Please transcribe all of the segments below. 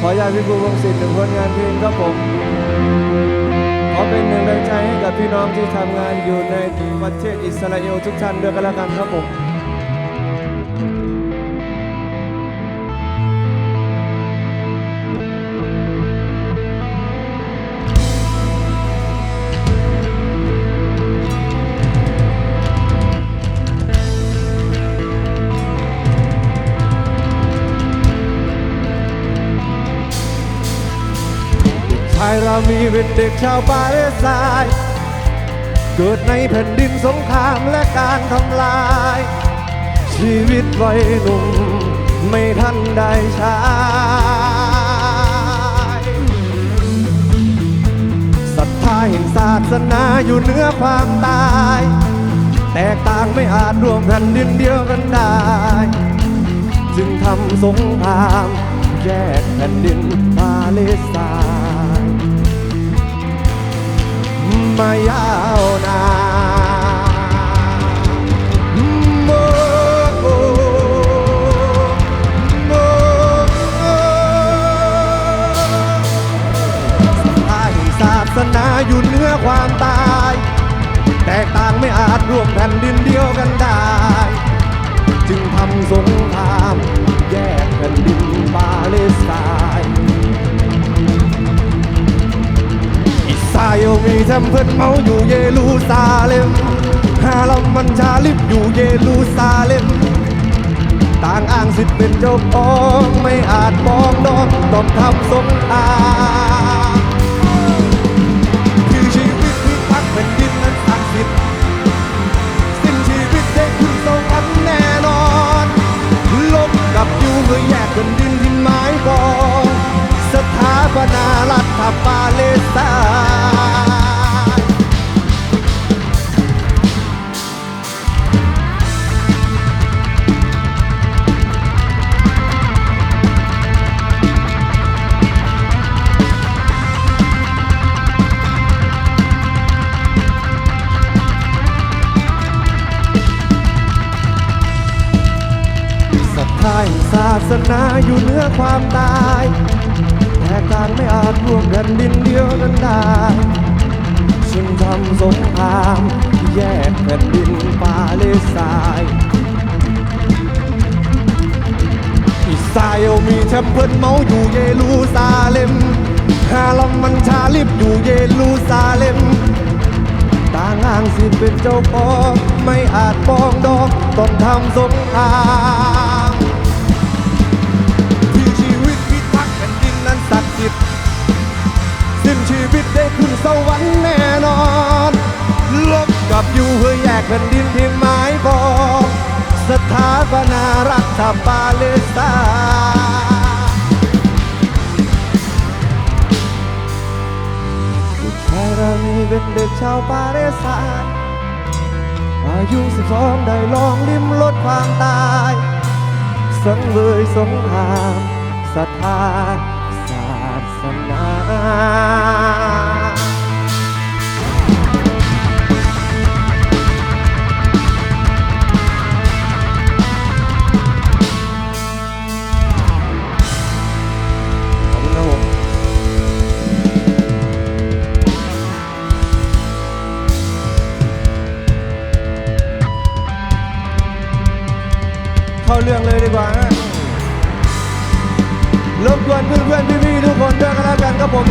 ขออยากพี่ภูวงศิลป์หนึ่งผลงานเพลงครับผมขอเป็นหนึ่งแรงใจให้กับพี่น้องที่ทำงานอยู่ในประเทศอิสราเอลทุกท่านด้วยกันแล้วกันครับผมายเรามีเป็นเด็กชาวปาเลสไตน์เกิดในแผ่นดินสงครามและการทำลาย ชีวิตวัยหนุ่มไม่ทันได้ใช้ศรัทธาแห่งศาสนาอยู่เหนือความตาย แตกต่างไม่อาจรวมแผ่นดินเดียวกันได้ จึงทำสงครามแยกแผ่นดินปาเลสไตน์ มายาวนานโมโอ้โมโอ้ศรัทธาแห่งศาสนาอยู่เหนือความตาย แตกต่างไม่อาจรวมแผ่นดินเดียวกันได้ จึงทำสงคราม มีเทมเพิลเมาอยู่เยรูซาเล็มฮาลัมมันชาลิบอยู่เยรูซาเล็มต่างอ้างสิทธิ์เป็นเจ้าของไม่อาจมองดองต้องทำสงครามคือชีวิตที่พักแผ่นดินนั้นศักดิ์สิทธิ์สิ้นชีวิตได้ขึ้นสวรรค์แน่นอนลบกับยูเพื่อแยกแผ่นดินที่หมายปองสถาปนารัฐปาเลสไตน์ สนาอยู่เหนือความตาย แต่ต่างไม่อาจร่วมแผ่นดินเดียวกันได้จึงทำสงครามแยกแผ่นดินปาเลสไตน์อิสราเอลมีแชมเปิลเมาอยู่เยรูซาเล็มฮาลัมมันชาลิบอยู่เยรูซาเล็มต่างอ้างสิทธิ์เป็นเจ้าของไม่อาจปองดองต้องทำสงคราม ถาปนารัฐปาเลสไตน์ลูกชายเรานี่เป็นเด็กชาวปาเลสไตน์อายุสิบสองได้ลองลิ้มรสความตาย สังเวยสงครามศรัทธาศาสนา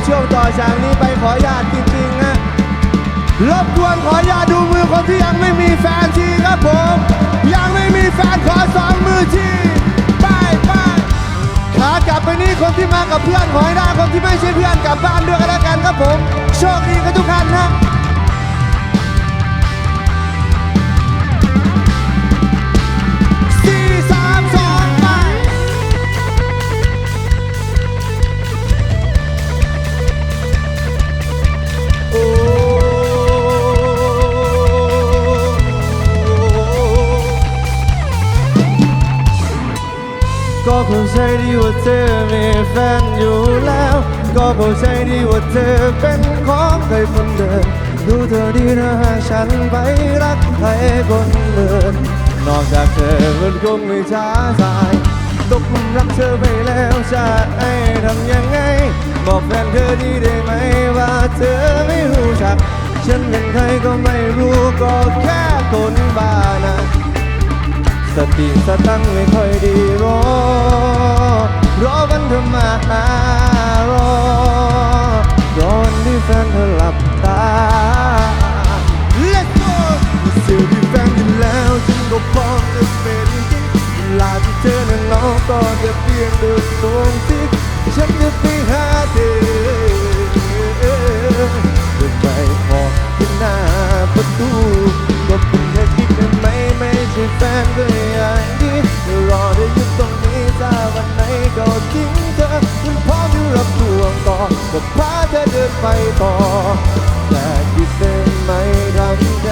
ช่วงต่อจากนี้ไปขอญาตจริงๆนะรบกวนขอญาตดูมือคนที่ยังไม่มีแฟนทีครับผม ยังไม่มีแฟนขอสองมือทีไปไปขากลับไปนี่คนที่มากับเพื่อนขอให้ได้คนที่ไม่ใช่เพื่อนกลับบ้านด้วยกันแล้วกันครับผม โชคดีกันทุกท่านนะ บอกใจดีว่าเธอเป็นของใครคนเดิมดูเธอดีนะฉันไปรักใครคนเดิมนอกจากเธอมันคงไม่ช้าสายตกรักเธอไปแล้วจะให้ทำยังไง บอกแฟนเธอดีได้ไหมว่าเธอไม่รู้จัก ฉันเป็นใครก็ไม่รู้ก็แค่คนบ้านะ สติสตังไม่ค่อยดีรอรอวันเธอมา อหลับตา Let's go เสียที่แฟนอยู่แล้วฉันก็พร้อมจะเป็นกิ๊กเวลาที่เธอนั้นน้องก็จะเปลี่ยนเดินตรงที่ฉันจะไปหาเธอจะไปขอที่หน้าประตูก็เป็นแค่กิ๊กได้ไหมไม่ใช่แฟนก็อย่างนี้รอเธออยู่ตรงนี้ถ้าวันไหนก็ทิ้ง เธอฉันพร้อมที่รับทวงต่อจะพาเธอเดินไปต่อแต่คิดเป็นไหมทำแท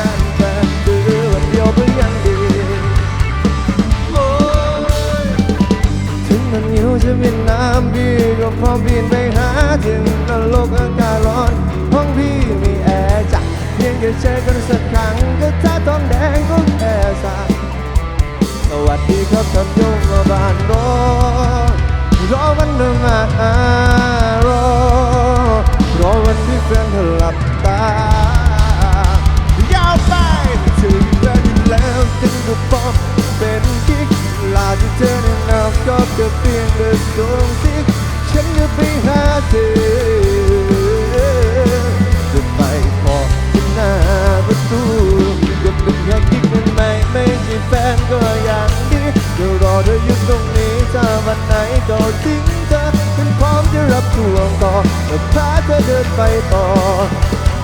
วันไหนก็ทิ้งเธอฉันพร้อมจะรับทวงต่อและพาเธอเดินไปต่อ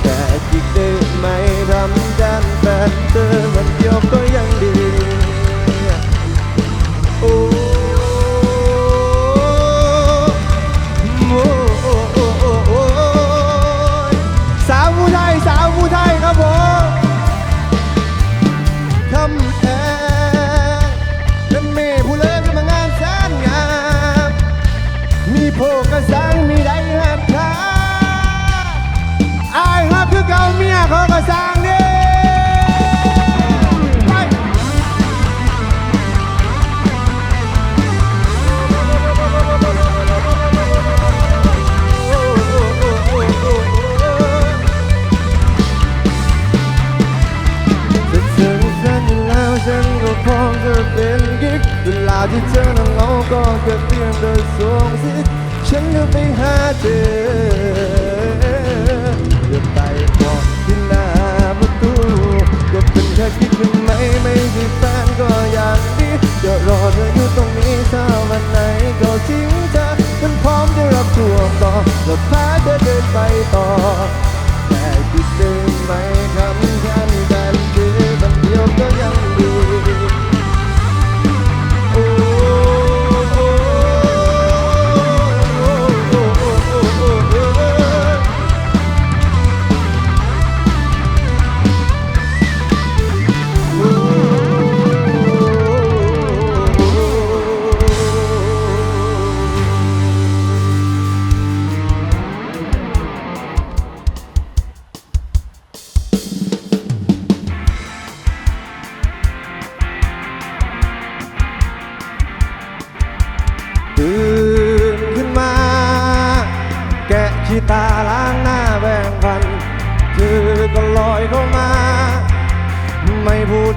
แต่จิกได้ไหมทำด้านแฟนเธอมันเดียวก็ยังดี งเดินสวมสิฉันก็ไปหาเธอจะไปบอกที่หน้าประตูก็เป็นแค่คิดกเป็นไหมไม่ใช่แฟนก็อย่างนี้จะรอเธออยู่ตรงนี้ถ้าวันไหนก็ทิ้งเธอฉันพร้อมจะรับทวงต่อและพาเธอเดินไปต่อ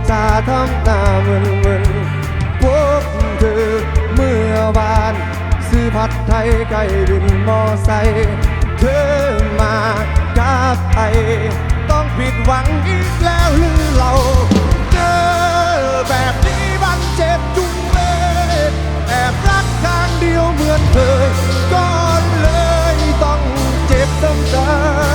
ไม่พูดจาทำหน้ามึนมึนๆพบเธอเมื่อวาน ซื้อผัดไทยไก่บินมอไซค์เธอมากับไอต้องผิดหวังอีกแล้วหรือเราเจอแบบนี้มันเจ็บจุงเลยแอบรักข้างเดียวเหมือนเคยก็เลยต้องเจ็บซ้ำๆ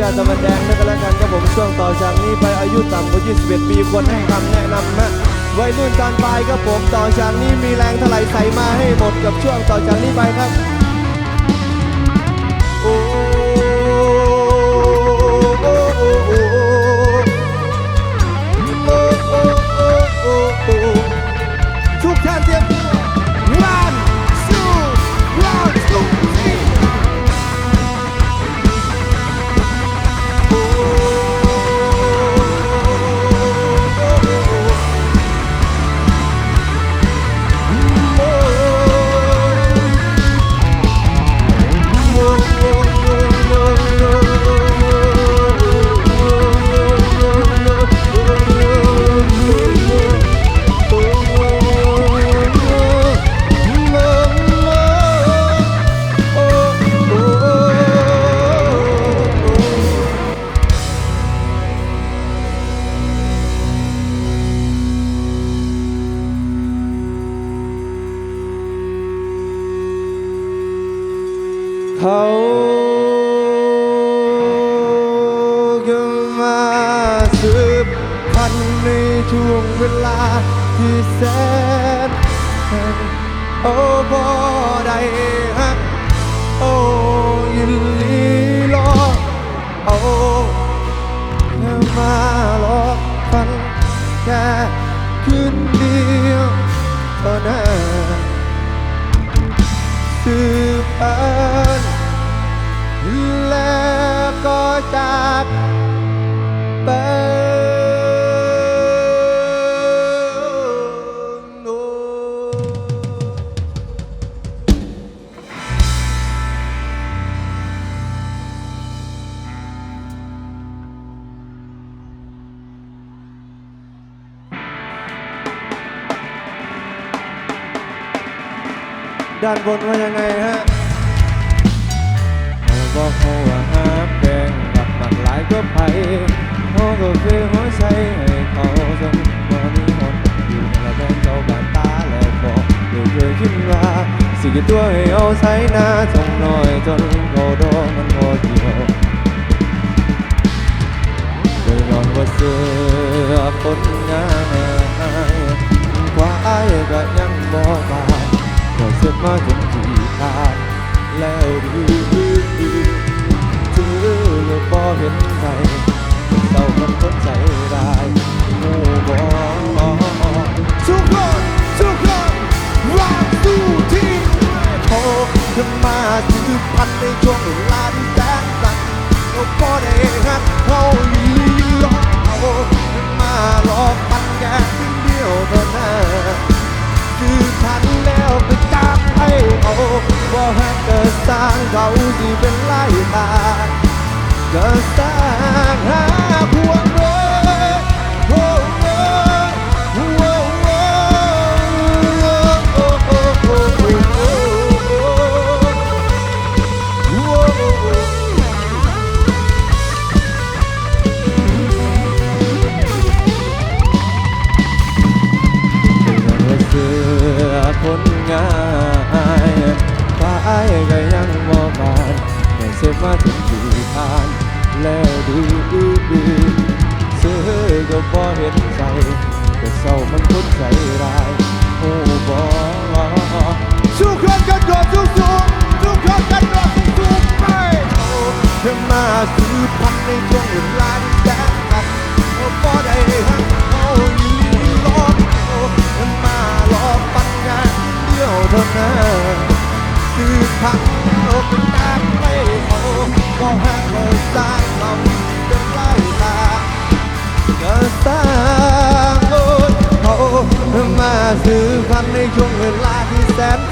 ญาตตะวันแดงด้วยกันแล้วกันครับผมช่วงต่อจากนี้ไปอายุต่ำกว่า 21 ปีควรให้คำแนะนำฮะวัยรุ่นตอนปลายครับผมต่อจากนี้มีแรงเท่าไหร่ใส่มาให้หมดกับช่วงต่อจากนี้ไปครับ ฮะเขาบอกเขาว่าหาแดงกับมักหลายก็ไปเขาก็เคยหัวใจให้เขาจนมอนี้หมดอยู่ในละแบงเจ้าบานตาแล้วบอกเดี๋ยวเคยคิดว่าสิกี่ตัวให้เอาใช้หน้าทงน้อยจนเขาโดนมันพอเกี่ยวโดยย้อนว่าเสือคนงายควายก็ยังบอกว่าก็เสื้อมาจนขี้ ขาดแล้วดูเธอเลยบ่เห็นใจเศร้ามันคนใจร้ายโง่บ่ทุกคนทุกคนรักสู้ที่พอเธอมาสืบพันในช่วงเวลาที่แสนสั้นก็พอได้ฮักเขา บ่ฮักเกิดสร้างเขาที่เป็นไล่ตาเกิดสร้างหาพวง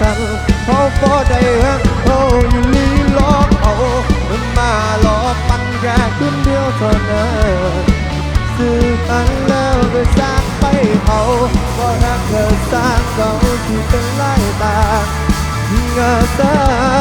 แสนสั้นเขาพอได้ฮักเขาอยู่ลีหลอกเอามันมาหลอกปังแค่คืนเดียวเท่านั้นซื้อพันแล้วไปสร้างไปเอาก็รักเธอสร้างเขาที่เป็นไล่ตาเงาตา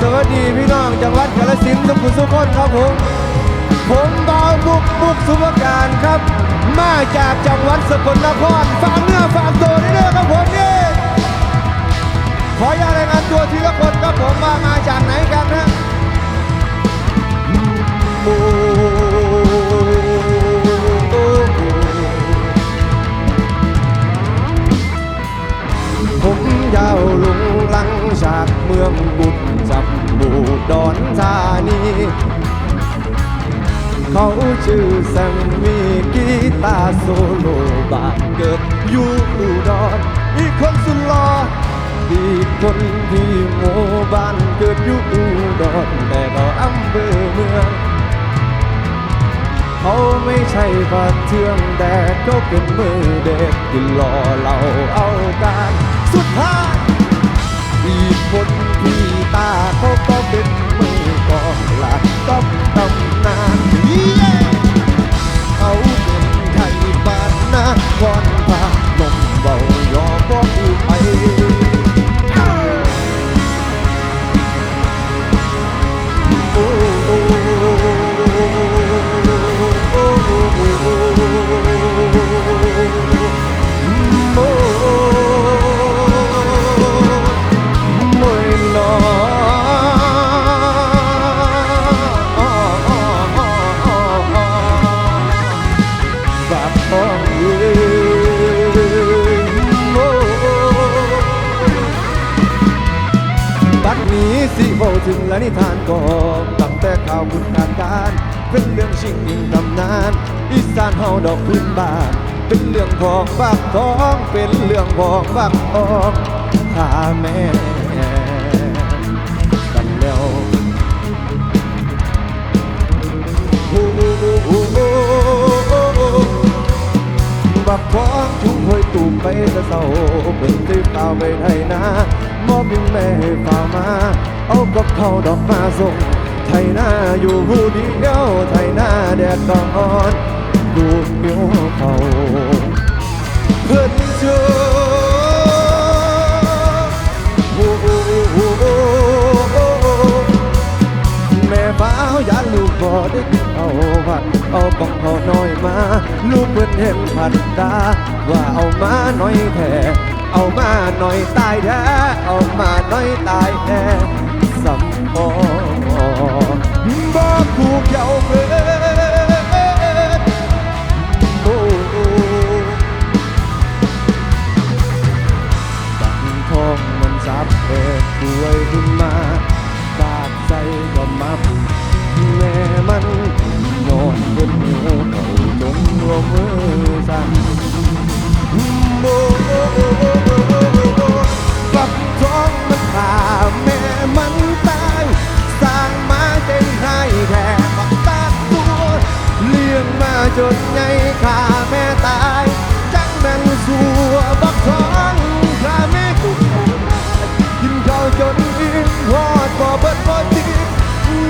สวัสดีพี่น้องจังหวัดกาฬสินธุ์ทุกคนทุกคนครับผม ผมบาวบุกบุกสุภการครับ มาจากจังหวัดสกลนครฝากเนื้อฝากตัวนี่เด้อครับผมนี่ขออย่ารายงานตัวทีละคนครับผมว่ามาจากไหนกันนะโอ้ผมยาวลุงลัง จากเมืองบุญจับบูดอนธานี เขาชื่อแซมมี่กีตาโซโลบานเกิดอยู่อุดรอีกคนสุดหล่ออีกคนที่หมู่บ้านเกิดอยู่อุดรแต่ก็อำเภอเมืองเขาไม่ใช่ผัดเทืองแต่ก็เป็นมือเด็กที่หล่อเราเอาการสุดท้าย คนที่ตาเขาก็เป็นมือกองหลักต้องตำนานเย้เขาเป็นไทยบ้านนะก่อน รื่ออกข้าแม่กันแล้วบักควางชุ่มหอยตูมไปแต่เศร้าเพิ่งตื้อข่าไปไทยนามอบยิงแม่ให้ฝ่ามา เอากับเขาดอกมาส่งไทยหน้าอยู่ผู้เดียวไทยหน้าแดดก็อ่อนดูเหี่ยวเขาเพื่อน ดึกเอาวัดเอาปองเอาน้อยมา ลูกเพิ่นเห็นผัดตา ว่าเอามาน้อยแท้เอามาน้อยตายแท้เอามาน้อยตายแท้สำพอบอกผูกเยาว์เพื่อ นอนบนหัวเขาจงรวมมือสั่นโอ้โอ้โอ้โอ้โอ้โอ้โอ้ฟักทองมันขาแม่มันตายสร้างมาใจให้แค่บักตาตัวเลี้ยงมาจนใหญ่ข้าแม่ตายจังแม่นสัวบักท้องข้าแม่กุกกินข้าวจนอิ่มพอดบ่เบิดบ่ติด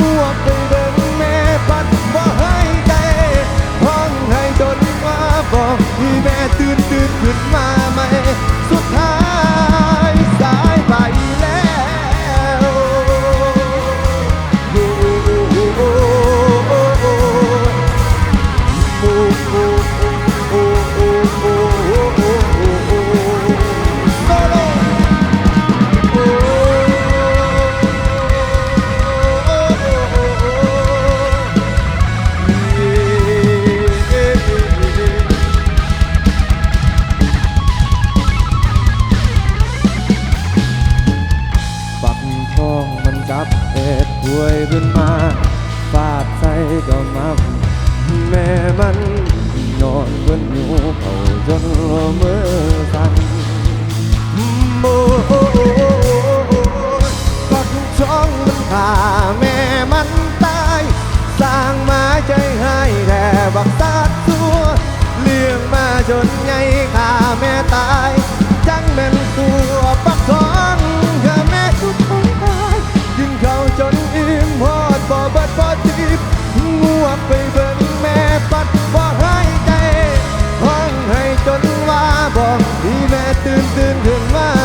งัวไป มันนอนบนหนูเขาจนมือสั่นโอ้โอ้ปักช่องมันผาแม่มันตายสร้างมาใจให้แต่บักตาตัวเลี้ยงมาจนไงข้าแม่ตาย จังแม่นตัวปักท้องข้าแม่ทุกคนตายยิงเขาจนอิ่มพอดบ่บัดบ่จีบงวกไป บอกที่แม่ตื่นตื่นขึ้นมา